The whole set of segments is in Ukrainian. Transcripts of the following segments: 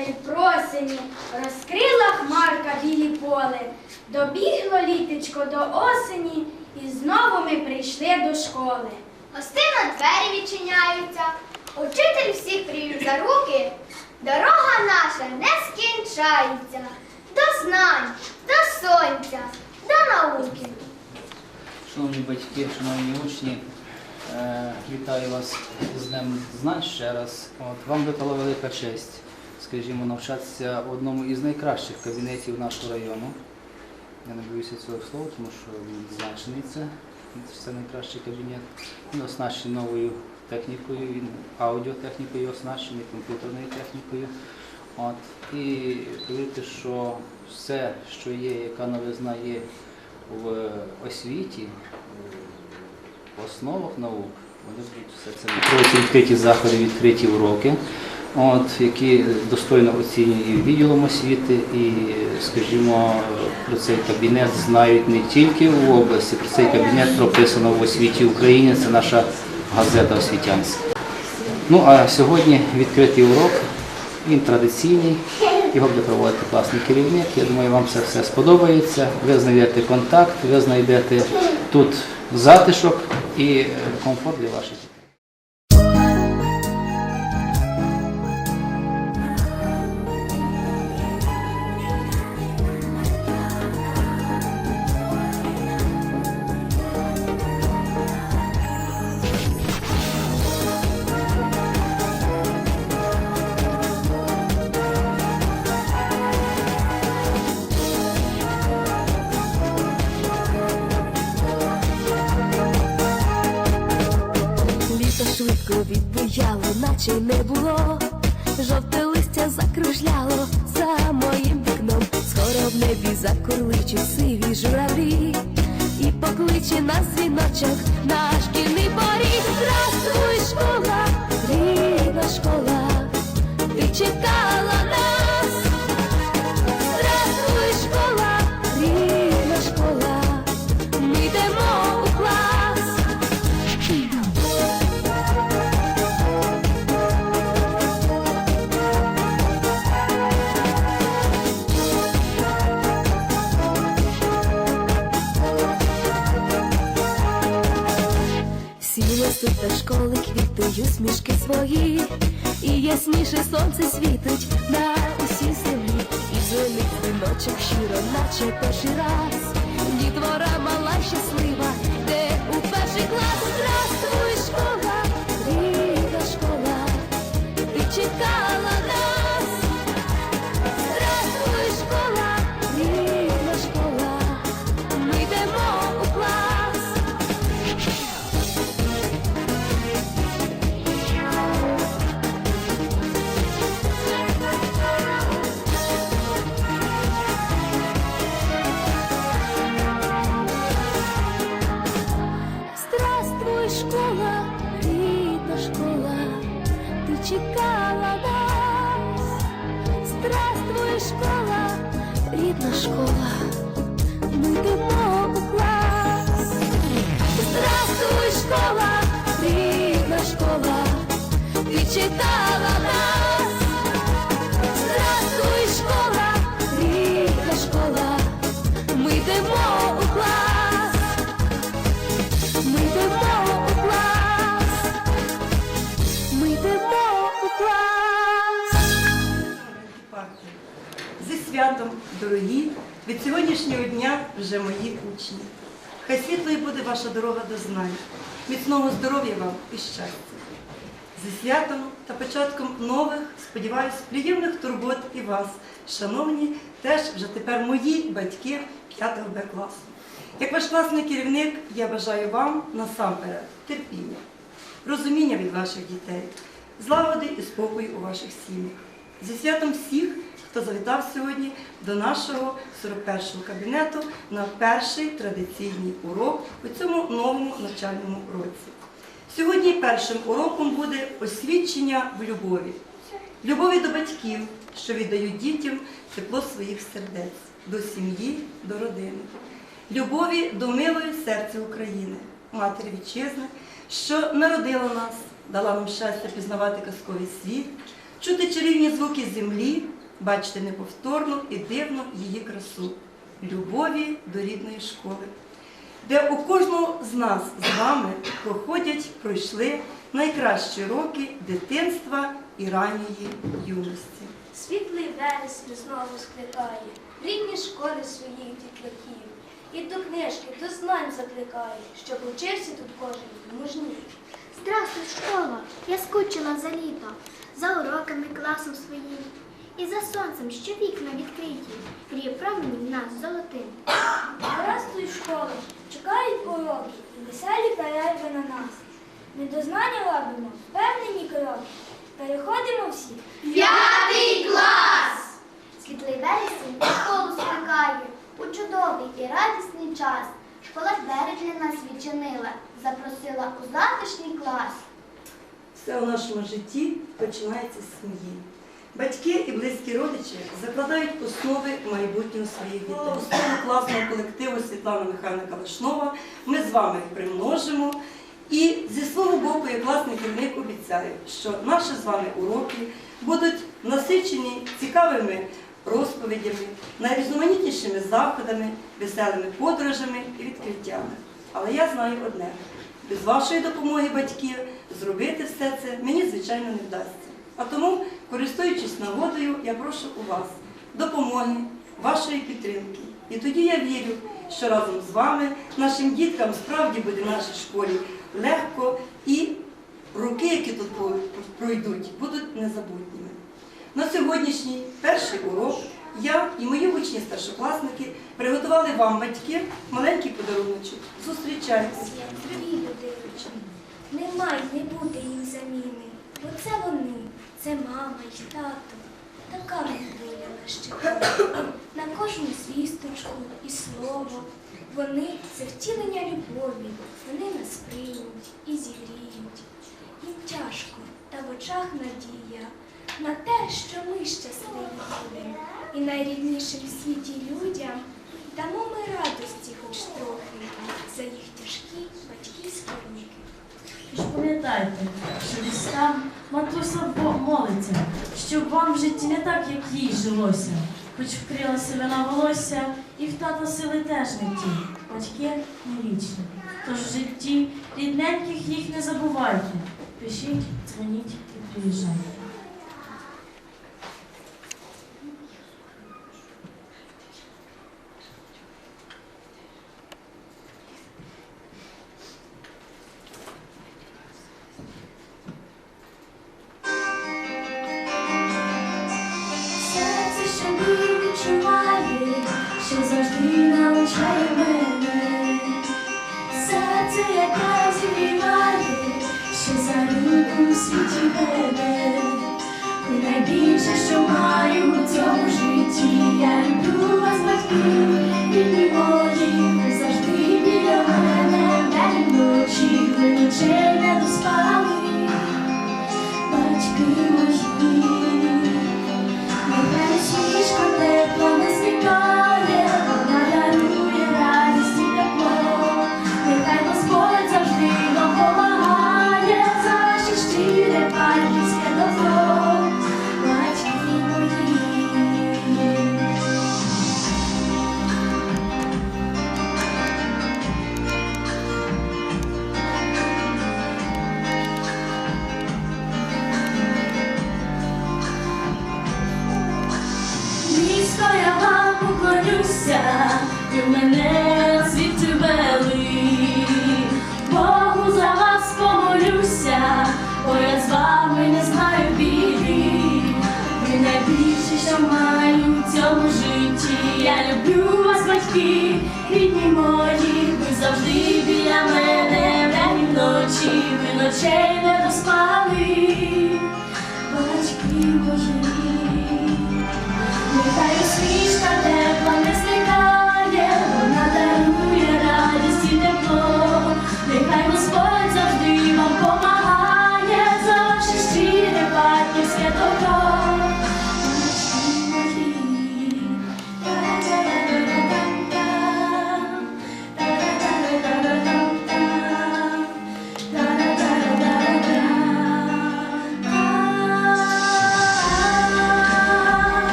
сонця просені, розкрила хмарка білі поле, добігло літечко до осені, і знову ми прийшли до школи. Гостина двері відчиняються, учитель всіх привів за руки. Дорога наша не скінчається до знань, до сонця, до науки. Шановні батьки, шановні учні, е, вітаю вас з Днем знань ще раз. От, вам випала велика честь, скажімо, навчатися в одному із найкращих кабінетів нашого району. Я не боюся цього слова, тому що він відзначений це. Це найкращий кабінет. Він оснащений новою технікою, він аудіотехнікою оснащений, комп'ютерною технікою. От. І повірте, що все, що є, яка новизна є в освіті, в основах наук, вони будуть все це. Відкриті заходи, відкриті уроки, от, які достойно оцінюють і відділом освіти, і, скажімо, про цей кабінет знають не тільки в області, про цей кабінет прописано в освіті України, це наша газета освітянська. Ну а сьогодні відкритий урок, він традиційний, його буде проводити класний керівник. Я думаю, вам це все сподобається. Ви знайдете контакт, ви знайдете тут затишок і е, комфорт для ваших відбуяло, наче не було. Жовте листя закружляло за моїм вікном. Скоро в небі закурличі сиві журавлі. І покличе нас дзвіночок на шкільний поріг. Здравствуй, школа, рідна школа, ти чекала ясніше сонце світить на усій землі, і зелених дзвіночок щиро, наче перший раз. Дітвора мала щаслива, сьогоднішнього дня вже мої учні. Хай світлою буде ваша дорога до знань, міцного здоров'я вам і щастя. Зі святом та початком нових, сподіваюсь, приємних турбот і вас, шановні, теж вже тепер мої батьки 5 Б класу. Як ваш класний керівник, я бажаю вам насамперед терпіння, розуміння від ваших дітей, злагоди і спокою у ваших сім'ях. Зі святом всіх, хто завітав сьогодні до нашого 41-го кабінету на перший традиційний урок у цьому новому навчальному році. Сьогодні першим уроком буде освідчення в любові. Любові до батьків, що віддають дітям тепло своїх сердець, до сім'ї, до родини. Любові до милої серця України, матері вітчизни, що народила нас, дала нам щастя пізнавати казковий світ, чути чарівні звуки землі, бачити неповторну і дивну її красу, любові до рідної школи, де у кожного з нас з вами проходять, пройшли найкращі роки дитинства і ранньої юності. Світлий вересень знову скликає, рідні школи своїх дітлахів. І до книжки, до знань закликає, щоб учився тут кожен мужній. Здравствуй, школа! Я скучила за літо, за уроками класом своїм. І за сонцем, що вікна відкриті, гріє промені в нас золотим. Здравствуй, школа, чекають уроки і веселі перерви на нас. Ми до знання робимо впевнені кроки. Переходимо всі. П'ятий клас! Світлий вересень у школу скликає у чудовий і радісний час. Школа двері для нас відчинила, запросила у затишний клас. Все у нашому житті починається з сім'ї. Батьки і близькі родичі закладають основи майбутнього своїх дітей. Основу класного колективу Світлана Михайловна Калашнова ми з вами примножимо. І зі свого боку, як класний керівник обіцяю, що наші з вами уроки будуть насичені цікавими розповідями, найрізноманітнішими заходами, веселими подорожами і відкриттями. Але я знаю одне: без вашої допомоги батьків зробити все це мені, звичайно, не вдасться. А тому, користуючись нагодою, я прошу у вас допомоги, вашої підтримки. І тоді я вірю, що разом з вами, нашим діткам справді буде в нашій школі легко і роки, які тут пройдуть, будуть незабутніми. На сьогоднішній перший урок я і мої учні старшокласники приготували вам, батьки, маленький подаруночок. Людиночки, немає не буде їм заміни, бо це вони, це мама й тато. Така них доля. На кожну звісточку і слово. Вони це втілення любові, вони нас приймуть і зігріють. Їм тяжко, та в очах надія на те, що ми щасливі будемо. І найріднішим в світі людям дамо ми радості хоч трохи за їх тяжкі батьківські руки. Тож пам'ятайте, що десь там матуся молиться, щоб вам в житті не так, як їй жилося, хоч вкрила себе на волосся, і в тата сили теж не ті, батьки не вічні. Тож в житті рідненьких їх не забувайте. Пишіть, дзвоніть і приїжджайте. Що завжди навчає мене. Серце, яке зігріває, що за руку у світі веде. Ти найбільше, що маю у цьому житті. Я люблю вас, батьки, рідні мої, ви завжди біля мене, день і вночі, ви ночей не доспали. Батьки мої. Поклонюся, і в мене світі вели. Богу за вас помолюся, бо я з вами не знаю біди. Ви найбільше, що маю у цьому житті. Я люблю вас, батьки, рідні мої, ви завжди біля мене, вдень і вночі, ви ночей не доспали,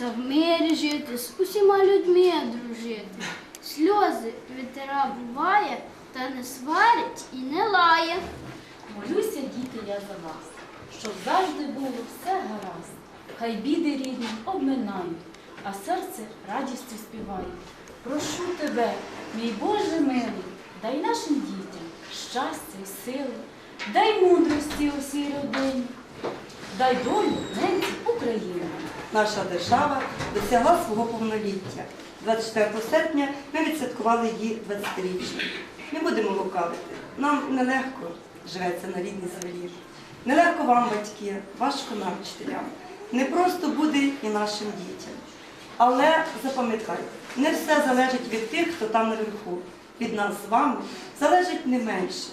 Навчимося в жити, з усіма людьми дружити. Сльози вітера буває, та не сварить і не лає. Молюся, діти, я за вас, щоб завжди було все гаразд. Хай біди рідні обминають, а серце радістю співає. Прошу тебе, мій Боже милий, дай нашим дітям щастя і сили, дай мудрості усій родині, дай долю ненці України. Наша держава досягла свого повноліття. 24 серпня ми відсвяткували її 20-річчя. Не будемо лукавити. Нам нелегко живеться на рідній землі. Нелегко вам, батьки, важко нам, вчителям. Не просто буде і нашим дітям. Але запам'ятайте, не все залежить від тих, хто там наверху. Від нас з вами залежить не менше.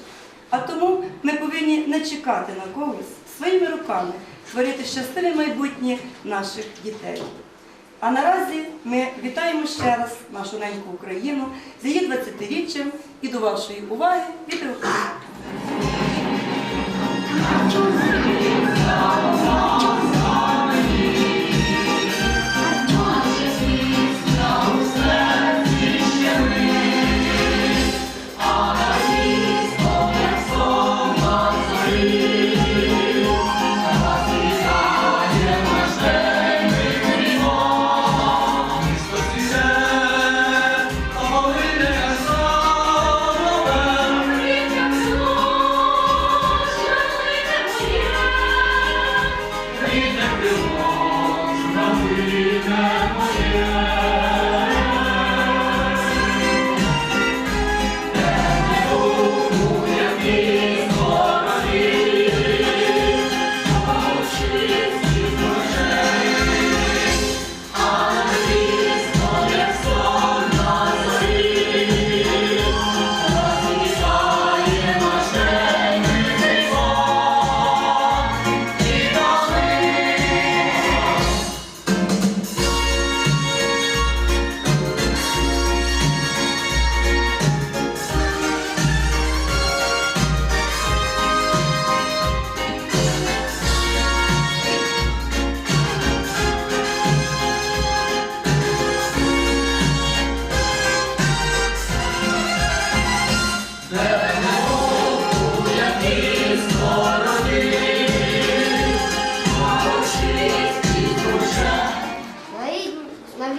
А тому ми повинні не чекати на когось своїми руками створити щасливе майбутнє наших дітей. А наразі ми вітаємо ще раз нашу неньку Україну з її 20-річчям і до вашої уваги вітаю.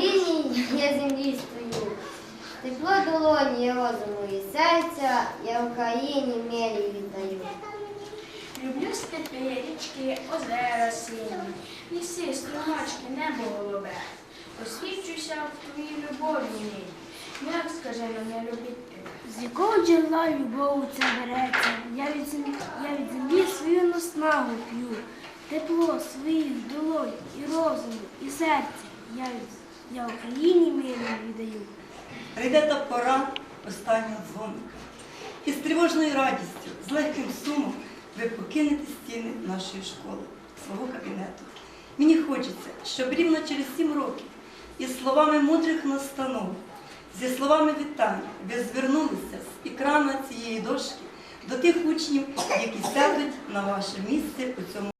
Вільній я землі стою. Тепло долоні розуму і серця я Україні милі віддаю. Люблю степи, річки, озера сині, ліси, струмочки, небо голубе. Освічуся в твоїй любові мій. Як скажи мене любити тебе? З якого джерела любов ця береться? Я від землі, я від землі свою наснагу п'ю. Тепло своїх долонь і розуму, і серця. Я, від- я Україні мирно віддаю. Прийде та пора останнього дзвоника. І з тривожною радістю, з легким сумом ви покинете стіни нашої школи, свого кабінету. Мені хочеться, щоб рівно через сім років із словами мудрих настанов, зі словами вітання ви звернулися з екрана цієї дошки до тих учнів, які сядуть на ваше місце у цьому.